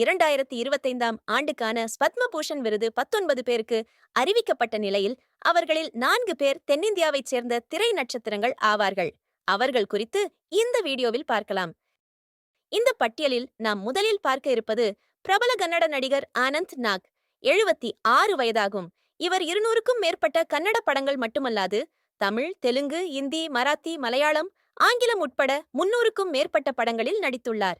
இரண்டாயிரத்தி இருபத்தைந்தாம் ஆண்டுக்கான பத்மபூஷன் விருது பத்தொன்பது பேருக்கு அறிவிக்கப்பட்ட நிலையில் அவர்களில் நான்கு பேர் தென்னிந்தியாவைச் சேர்ந்த திரை நட்சத்திரங்கள் ஆவார்கள். அவர்கள் குறித்து இந்த வீடியோவில் பார்க்கலாம். இந்த பட்டியலில் நாம் முதலில் பார்க்க இருப்பது பிரபல கன்னட நடிகர் ஆனந்த் நாக். எழுபத்தி ஆறு வயதாகும். இவர் இருநூறுக்கும் மேற்பட்ட கன்னட படங்கள் மட்டுமல்லாது தமிழ் தெலுங்கு இந்தி மராத்தி மலையாளம் ஆங்கிலம் உட்பட முன்னூறுக்கும் மேற்பட்ட படங்களில் நடித்துள்ளார்.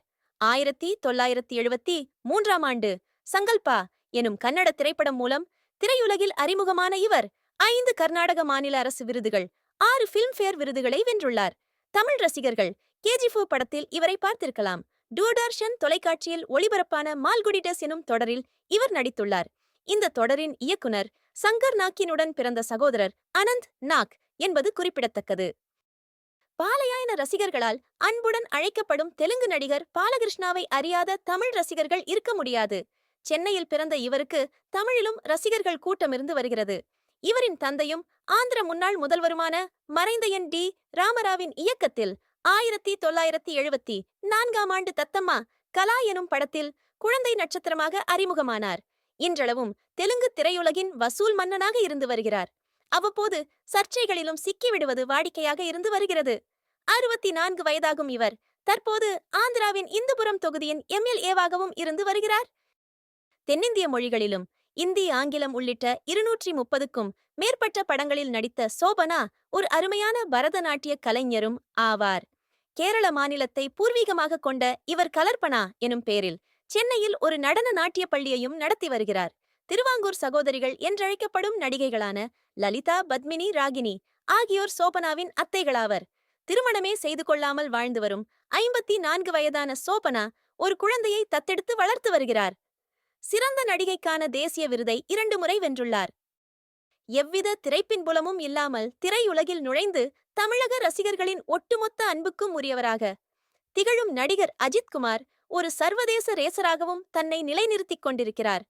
ஆயிரத்தி தொள்ளாயிரத்தி எழுபத்தி மூன்றாம் ஆண்டு. சங்கல்பா எனும் கன்னட திரைப்படம் மூலம் திரையுலகில் அறிமுகமான இவர் ஐந்து கர்நாடக மாநில அரசு விருதுகள் ஆறு பிலிம்பேர் விருதுகளை வென்றுள்ளார். தமிழ் ரசிகர்கள் கேஜிஃபோ படத்தில் இவரை பார்த்திருக்கலாம். டூர்தர்ஷன் தொலைக்காட்சியில் ஒளிபரப்பான மால்குடிடஸ் எனும் தொடரில் இவர் நடித்துள்ளார். இந்த தொடரின் இயக்குனர் சங்கர் நாக்கினுடன் பிறந்த சகோதரர் அனந்த் நாக் என்பது குறிப்பிடத்தக்கது. பாலயாயன ரசிகர்களால் அன்புடன் அழைக்கப்படும் தெலுங்கு நடிகர் பாலகிருஷ்ணாவை அறியாத தமிழ் ரசிகர்கள் இருக்க முடியாது. சென்னையில் பிறந்த இவருக்கு தமிழிலும் ரசிகர்கள் கூட்டமிருந்து வருகிறது. இவரின் தந்தையும் ஆந்திர முன்னாள் முதல்வருமான மறைந்த என் டி ராமராவின் இயக்கத்தில் ஆயிரத்தி தொள்ளாயிரத்தி எழுபத்தி நான்காம் ஆண்டு தத்தம்மா கலா எனும் படத்தில் குழந்தை நட்சத்திரமாக அறிமுகமானார். இன்றளவும் தெலுங்கு திரையுலகின் வசூல் மன்னனாக இருந்து வருகிறார். அவ்வப்போது சர்ச்சைகளிலும் சிக்கிவிடுவது வாடிக்கையாக இருந்து வருகிறது. அறுபத்தி நான்கு வயதாகும் இவர். தற்போது ஆந்திராவின் இந்துபுரம் தொகுதியின் எம்எல்ஏவாகவும் இருந்து வருகிறார். தென்னிந்திய மொழிகளிலும் இந்தி ஆங்கிலம் உள்ளிட்ட இருநூற்றி முப்பதுக்கும் மேற்பட்ட படங்களில் நடித்த சோபனா ஒரு அருமையான பரதநாட்டிய கலைஞரும் ஆவார். கேரள மாநிலத்தை பூர்வீகமாக கொண்ட இவர் கலர்பனா எனும் பேரில் சென்னையில் ஒரு நடன நாட்டிய பள்ளியையும் நடத்தி வருகிறார். திருவாங்கூர் சகோதரிகள் என்றழைக்கப்படும் நடிகைகளான லலிதா பத்மினி ராகினி ஆகியோர் சோபனாவின் அத்தைகளாவர். திருமணமே செய்து கொள்ளாமல் வாழ்ந்து வரும். ஐம்பத்தி நான்கு வயதான சோபனா ஒரு குழந்தையை தத்தெடுத்து வளர்த்து வருகிறார். சிறந்த நடிகைக்கான தேசிய விருதை இரண்டு முறை வென்றுள்ளார். எவ்வித திரைப்பின்புலமும் இல்லாமல் திரையுலகில் நுழைந்து தமிழக ரசிகர்களின் ஒட்டுமொத்த அன்புக்கும் உரியவராக திகழும் நடிகர் அஜித்குமார் ஒரு சர்வதேச ரேசராகவும் தன்னை நிலைநிறுத்திக் கொண்டிருக்கிறார்.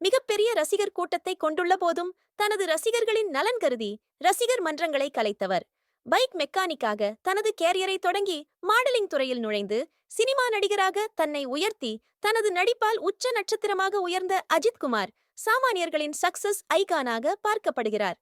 மிகப்பெரிய ரசிகர் கூட்டத்தை கொண்டுள்ள போதும் தனது ரசிகர்களின் நலன் கருதி ரசிகர் மன்றங்களை கலைத்தவர். பைக் மெக்கானிக்காக தனது கேரியரை தொடங்கி மாடலிங் துறையில் நுழைந்து சினிமா நடிகராக தன்னை உயர்த்தி தனது நடிப்பால் உச்ச நட்சத்திரமாக உயர்ந்த அஜித்குமார் சாமானியர்களின் சக்சஸ் ஐகானாக பார்க்கப்படுகிறார்.